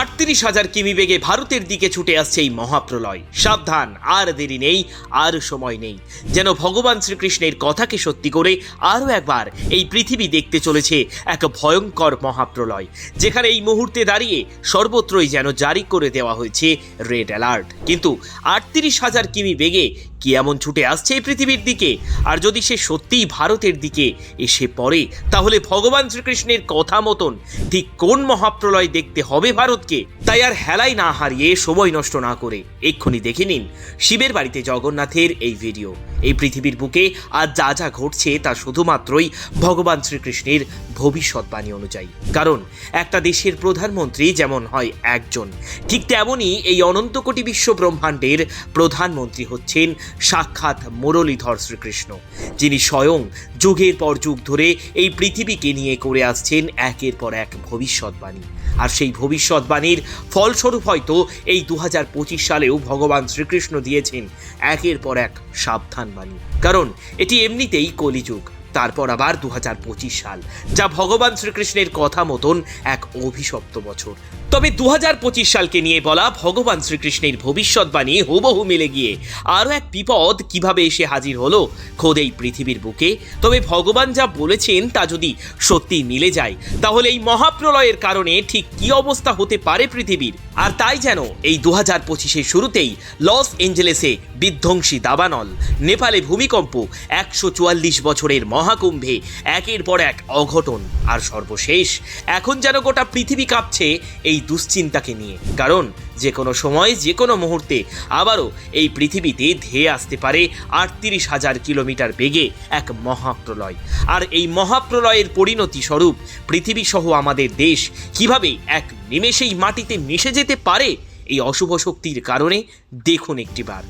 আটত্রিশ হাজার কিমি বেগে ভারতের দিকে ছুটে আসছে এই মহাপ্রলয়। সাবধান, আর দেরি নেই, আর সময় নেই। যেন ভগবান শ্রীকৃষ্ণের কথাকে সত্যি করে আরও একবার এই পৃথিবী দেখতে চলেছে এক ভয়ঙ্কর মহাপ্রলয়, যেখানে এই মুহূর্তে দাঁড়িয়ে সর্বত্রই যেন জারি করে দেওয়া হয়েছে রেড অ্যালার্ট। কিন্তু আটত্রিশ হাজার কিমি বেগে কি এমন ছুটে আসছে এই পৃথিবীর দিকে? আর যদি সে সত্যিই ভারতের দিকে এসে পড়ে, তাহলে ভগবান শ্রীকৃষ্ণের কথা মতন ঠিক কোন মহাপ্রলয় দেখতে হবে ভারতকে? তাই আর হেলাই না হারিয়ে সময় নষ্ট না করে এক্ষুনি দেখে নিন শিবের বাড়িতে জগন্নাথের এই ভিডিও। এই পৃথিবীর বুকে আজ যা যা ঘটছে তা শুধুমাত্রই ভগবান শ্রীকৃষ্ণের ভবিষ্যৎবাণী অনুযায়ী। কারণ একটা দেশের প্রধানমন্ত্রী যেমন হয় একজন, ঠিক তেমনই এই অনন্ত কোটি বিশ্ব ব্রহ্মাণ্ডের প্রধানমন্ত্রী হচ্ছেন সাক্ষাৎ মুরলীধর শ্রীকৃষ্ণ, যিনি স্বয়ং যুগের পর যুগ ধরে এই পৃথিবীকে নিয়ে করে আসছেন একের পর এক ভবিষ্যৎবাণী। আর সেই ভবিষ্যৎবাণীর ফলস্বরূপ হয়তো এই দু হাজার পঁচিশ সালেও ভগবান শ্রীকৃষ্ণ দিয়েছেন একের পর এক সাবধান বাণী কারণ এটি এমনিতেই কলিযুগ, তারপর আবার দু হাজার পঁচিশ সাল, যা ভগবান শ্রীকৃষ্ণের কথা মতন এক অভিশপ্ত বছর। তবে দু হাজার পঁচিশ সালকে নিয়ে বলা ভগবান শ্রীকৃষ্ণের ভবিষ্যৎবাণী হুবহু মিলে গিয়ে। আরও এক বিপদ, কীভাবে এসে হাজির হলো খোদ এই পৃথিবীর বুকে। তবে ভগবান যা বলেছেন তা যদি সত্যি মিলে যায়, তাহলে এই মহাপ্রলয়ের কারণে ঠিক কি অবস্থা হতে পারে পৃথিবীর? আর তাই যেন এই দু হাজার পঁচিশের শুরুতেই লস এঞ্জেলেসে বিধ্বংসী দাবানল। নেপালে ভূমিকম্প একশো চুয়াল্লিশ বছরের মহাকুম্ভে একের পর এক অঘটন। আর সর্বশেষ, এখন যেন গোটা পৃথিবী কাঁপছে এই দুশ্চিন্তাকে নিয়ে। কারণ যে কোনো সময় যে কোনো মুহূর্তে আবারও এই পৃথিবীতে ধেয়ে আসতে পারে আটত্রিশ হাজার কিলোমিটার বেগে এক মহাপ্রলয়। আর এই মহাপ্রলয়ের পরিণতি স্বরূপ পৃথিবী সহ আমাদের দেশ কীভাবে এক নিমেষেই মাটিতে মিশে যেতে পারে, এই অশুভ শক্তির কারণে দেখুন একটিবার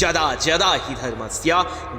যদা যদা হি ধর্মস্য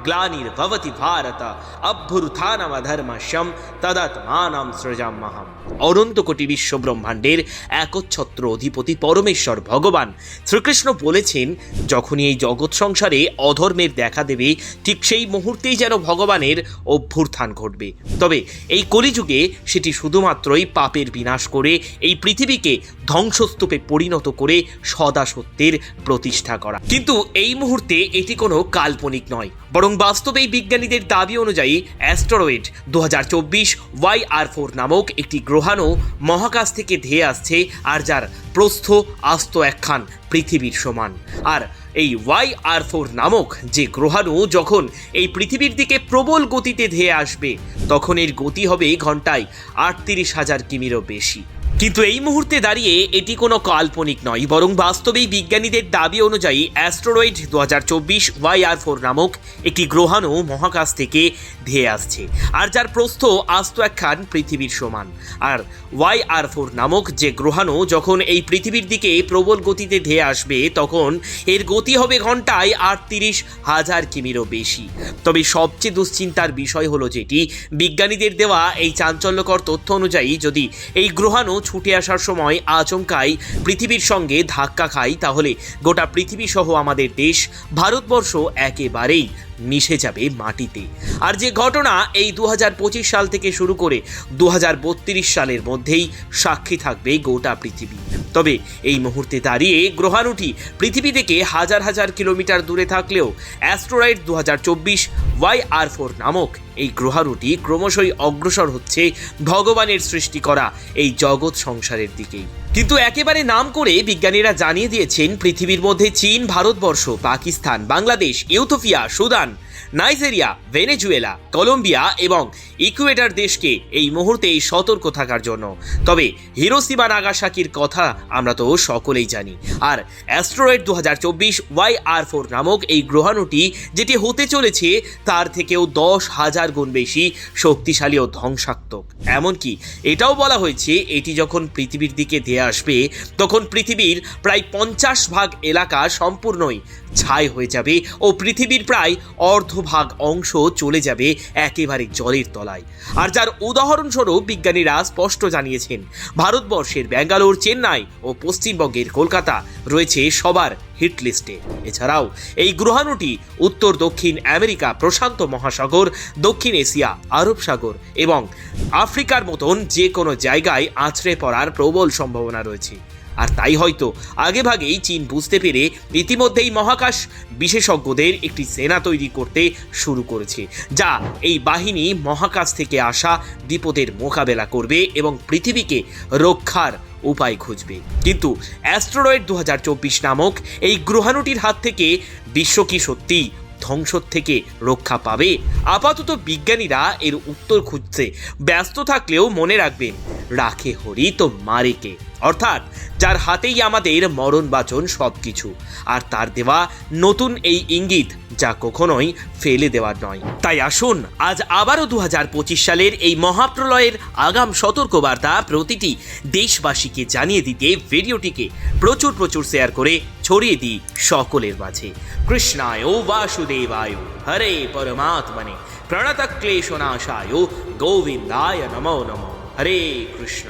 গ্লানির্ভবতি ভারত অভ্যুত্থানমধর্মস্যম তদাত্মানাম সৃজাম্যহম অনন্ত কোটি বিশ্ব ব্রহ্মাণ্ডের একচ্ছত্র অধিপতি পরমেশ্বর ভগবান শ্রীকৃষ্ণ বলেছেন যখনই এই জগৎ সংসারে অধর্মের দেখা দেবে, ঠিক সেই মুহূর্তেই যেন ভগবানের অভ্যুত্থান ঘটবে। তবে এই কলিযুগে সেটি শুধুমাত্রই পাপের বিনাশ করে, এই পৃথিবীকে ধ্বংসস্তূপে পরিণত করে সদা সত্যের প্রতিষ্ঠা করা। কিন্তু এই মুহূর্তে এটি কোনো কাল্পনিক নয়। বরং বাস্তবেই বিজ্ঞানীদের দাবি অনুযায়ী অ্যাস্টেরয়েড দু হাজার চব্বিশ ওয়াই আর ফোর নামক একটি গ্রহাণু মহাকাশ থেকে ধেয়ে আসছে আর যার প্রস্থ আস্ত একখান পৃথিবীর সমান। আর এই ওয়াই আর ফোর নামক যে গ্রহাণু যখন এই পৃথিবীর দিকে প্রবল গতিতে ধেয়ে আসবে, তখন এর গতি হবে ঘন্টায় আটত্রিশ হাজার কিমিরও বেশি। কিন্তু এই মুহূর্তে দাঁড়িয়ে এটি কোনো কাল্পনিক নয়, বরং বাস্তবেই বিজ্ঞানীদের দাবি অনুযায়ী অ্যাস্ট্রয়েড দু হাজার চব্বিশ ওয়াই আর ফোর নামক একটি গ্রহাণু মহাকাশ থেকে ধেয়ে আসছে, আর যার প্রস্থ আস্ত একখান পৃথিবীর সমান। আর ওয়াই আর ফোর নামক যে গ্রহাণু যখন এই পৃথিবীর দিকে প্রবল গতিতে ধেয়ে আসবে, তখন এর গতি হবে ঘন্টায় আটত্রিশ হাজার কিমিরও বেশি। তবে সবচেয়ে দুশ্চিন্তার বিষয় হলো যেটি, বিজ্ঞানীদের দেওয়া এই চাঞ্চল্যকর তথ্য অনুযায়ী যদি এই গ্রহাণু ছুটে আসার সময় আচমকাই পৃথিবীর সঙ্গে ধাক্কা খাই, তাহলে গোটা পৃথিবী সহ আমাদের দেশ, ভারতবর্ষ একেবারেই মিশে যাবে মাটিতে। আর যে ঘটনা এই দু হাজার পঁচিশ সাল থেকে শুরু করে দু হাজার বত্রিশ সালের মধ্যেই সাক্ষী থাকবে গোটা পৃথিবী। তবে এই মুহূর্তে দাঁড়িয়ে গ্রহাণুটি পৃথিবী থেকে হাজার হাজার কিলোমিটার দূরে থাকলেও অ্যাস্ট্রয়েড দু হাজার চব্বিশ ওয়াই আর ফোর নামক এই গ্রহাণুটি ক্রমশই অগ্রসর হচ্ছে ভগবানের সৃষ্টি করা এই জগৎ সংসারের দিকেই। কিন্তু একেবারে নাম করে বিজ্ঞানীরা জানিয়ে দিয়েছেন, পৃথিবীর মধ্যে চীন, Bharatvarsha, Pakistan, Bangladesh, Ethiopia, Sudan Nigeria, Venezuela, Colombia এবং ইকুয়েডার দেশকে এই মুহূর্তে সতর্ক থাকার জন্য। তবে হিরোসিমা নাগাসাকির কথা আমরা তো সকলেই জানি। আর অ্যাস্ট্রয়েড দু হাজার চব্বিশ ওয়াই আর ফোর নামক এই গ্রহাণুটি যেটি হতে চলেছে, তার থেকেও দশ হাজার গুণ বেশি শক্তিশালী ও ধ্বংসাত্মক। এমনকি এটাও বলা হয়েছে, এটি যখন পৃথিবীর দিকে ধেয়ে আসবে, তখন পৃথিবীর প্রায় পঞ্চাশ ভাগ এলাকা সম্পূর্ণই ছাই হয়ে যাবে ও পৃথিবীর প্রায় অর্ধভাগ অংশ চলে যাবে একেবারে জলের তলায়। আর যার উদাহরণস্বরূপ বিজ্ঞানীরা স্পষ্ট জানিয়েছেন, ভারতবর্ষের ব্যাঙ্গালোর, চেন্নাই ও পশ্চিমবঙ্গের কলকাতা রয়েছে সবার হিট লিস্টে। এছাড়াও এই গ্রহাণুটি উত্তর, দক্ষিণ আমেরিকা প্রশান্ত মহাসাগর, দক্ষিণ এশিয়া, আরব সাগর এবং আফ্রিকার মতন যে কোনো জায়গায় আছড়ে পড়ার প্রবল সম্ভাবনা রয়েছে। আর তাই হয়তো আগেভাগেই চীন বুঝতে পেরে ইতিমধ্যেই মহাকাশ বিশেষজ্ঞদের একটি সেনা তৈরি করতে শুরু করেছে, যা এই বাহিনী মহাকাশ থেকে আসা বিপদের মোকাবেলা করবে এবং পৃথিবীকে রক্ষার উপায় খুঁজবে। কিন্তু অ্যাস্ট্রয়েড দু চব্বিশ নামক এই গ্রহাণুটির হাত থেকে বিশ্ব কি সত্যি ধ্বংস থেকে রক্ষা পাবে? আপাতত বিজ্ঞানীরা এর উত্তর খুঁজতে ব্যস্ত থাকলেও মনে রাখবেন রাখে হরি তো মারে কে অর্থাৎ, যার হাতেই আমাদের মরণ বাচন সব কিছু আর তার দেওয়া নতুন এই ইঙ্গিত যা কখনোই ফেলে দেওয়ার নয়। তাই আসুন, আজ আবারও দুহাজার পঁচিশ সালের এই মহাপ্রলয়ের আগাম সতর্কবার্তা প্রতিটি দেশবাসীকে জানিয়ে দিতে ভিডিওটিকে প্রচুর প্রচুর শেয়ার করে ছড়িয়ে দিই সকলের মাঝে। কৃষ্ণায় বাসুদেবায় হরে পরমাত্মনে। প্রণত ক্লেশনাশায় গোবিন্দায় নমো নমো। হরে কৃষ্ণ।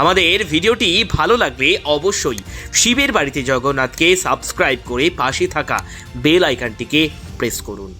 আমাদের ভিডিওটি ভালো লাগলে অবশ্যই শিবের বাড়িতে জগন্নাথকে সাবস্ক্রাইব করে পাশে থাকা বেল আইকনটিকে প্রেস করুন।